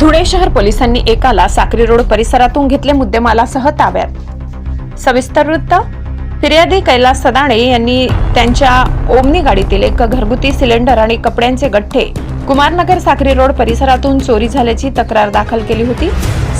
धुळे शहर पोलिसांनी एकाला साक्री रोड परिसरातून घेतले मुद्देमालासह ताब्यात. सविस्तर वृत्त फिर्यादी कैलास सदाणे यांनी त्यांच्या ओमनी गाडीतील एक घरगुती सिलेंडर आणि कपड्यांचे गठ्ठे कुमारनगर साक्री रोड परिसरातून चोरी झाल्याची तक्रार दाखल केली होती.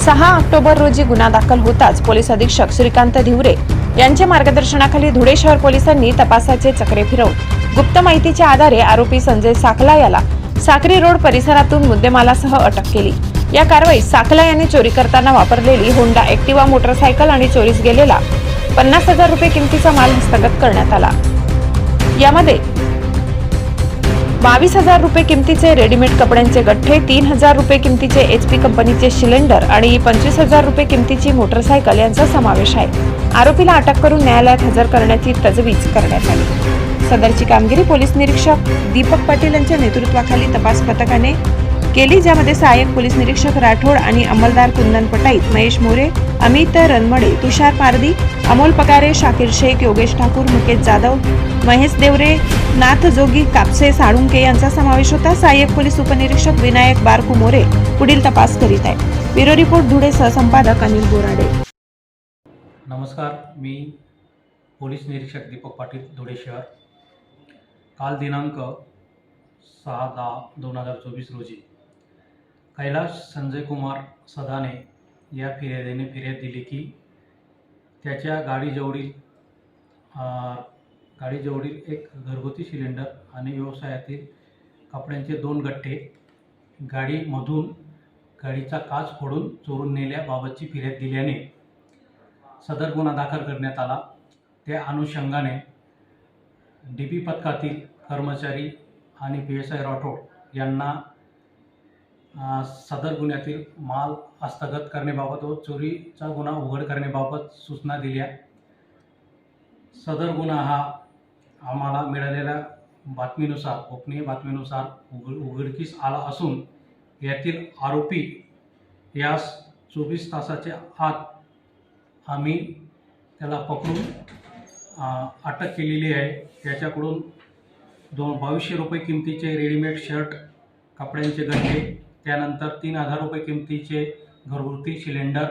सहा ऑक्टोबर रोजी गुन्हा दाखल होताच पोलीस अधीक्षक श्रीकांत धिवरे यांच्या मार्गदर्शनाखाली धुळे शहर पोलिसांनी तपासाचे चक्रे फिरवून गुप्त माहितीच्या आधारे आरोपी संजय साखला याला साक्री रोड परिसरातून मुद्देमालासह अटक केली. या कारवाईत साखला यांनी चोरी करताना वापरलेली होंडा ऍक्टिवा मोटरसायकल आणि चोरीस गेलेला पन्नास हजार रुपये किमतीचा माल हस्तगत करण्यात आला. यामध्ये बावीस हजार रुपये किमतीचे रेडीमेड कपड्यांचे गठ्ठे तीन हजार रुपये किमतीचे एच पी कंपनीचे सिलेंडर आणि पंचवीस हजार रुपये किमतीची मोटरसायकल यांचा समावेश आहे. आरोपीला अटक करून न्यायालयात हजर करण्याची तजवीज करण्यात आली. सदरची कामगिरी पोलीस निरीक्षक दीपक पाटील यांच्या नेतृत्वाखाली तपास पथकाने केली ज्यामध्ये सहाय्यक पोलीस निरीक्षक राठोड आणि अंमलदार कुंदन पटाईत महेश मोरे अमित रनमडे तुषार पारदी अमोल पकारे शाकिर शेख योगेश ठाकूर मुकेश जाधव महेश देवरे नाथ जोगी कापसे साळुंके यांचा समावेश होता. सहाय्यक पोलीस उपनिरीक्षक विनायक बारकू मोरे पुढील तपास करीत आहे ब्युरो रिपोर्ट धुळे सहसंपादक अनिल बोराडे. नमस्कार मी पोलीस निरीक्षक दीपक पाटील धुळे शहर. काल दिनांक सहा दहा दोन हजार चोवीस रोजी कैलाश संजय कुमार सदाने या फिर्यादीने फिर्याद दिली की त्याच्या गाडीजवळील गाडीजवळील एक घरगुती सिलेंडर आणि व्यवसायातील कपड्यांचे दोन गट्टे गाडीमधून गाडीचा काच फोडून चोरून नेल्याबाबतची फिर्याद दिल्याने सदर गुन्हा दाखल करण्यात आला. त्या अनुषंगाने डी पी पथकातील कर्मचारी आणि पी एस आय राठोड यांना सदर गुन्ह्यातील माल हस्तगत करण्याबाबत व चोरीचा गुन्हा उघड करण्याबाबत सूचना दिल्या. सदर गुन्हा हा आम्हाला मिळालेल्या बातमीनुसार गोपनीय बातमीनुसार उघड उघडकीस आला असून यातील आरोपी यास चोवीस तासाच्या आत आम्ही त्याला पकडून अटक केलेली आहे. त्याच्याकडून दोन बावीसशे रुपये किमतीचे रेडीमेड शर्ट कपड्यांचे गठ्ठे त्यानंतर तीन हजार रुपये किमतीचे घरगुती सिलेंडर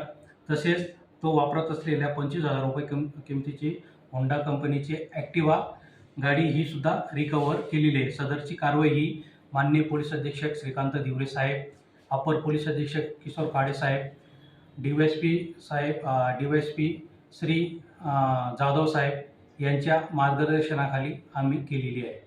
तसेच तो वापरत असलेल्या पंचवीस हजार रुपये किम किमतीची होंडा कंपनीची ॲक्टिवा गाडी ही सुद्धा रिकवर केलेली आहे. सदरची कारवाई ही माननीय पोलीस अधीक्षक श्रीकांत दिवरे साहेब अपर पोलीस अधीक्षक किशोर काळे साहेब डी वाय एस पी साहेब D Y S P Shri Jadhav साहेब यांच्या मार्गदर्शनाखाली आम्ही केलेली आहे.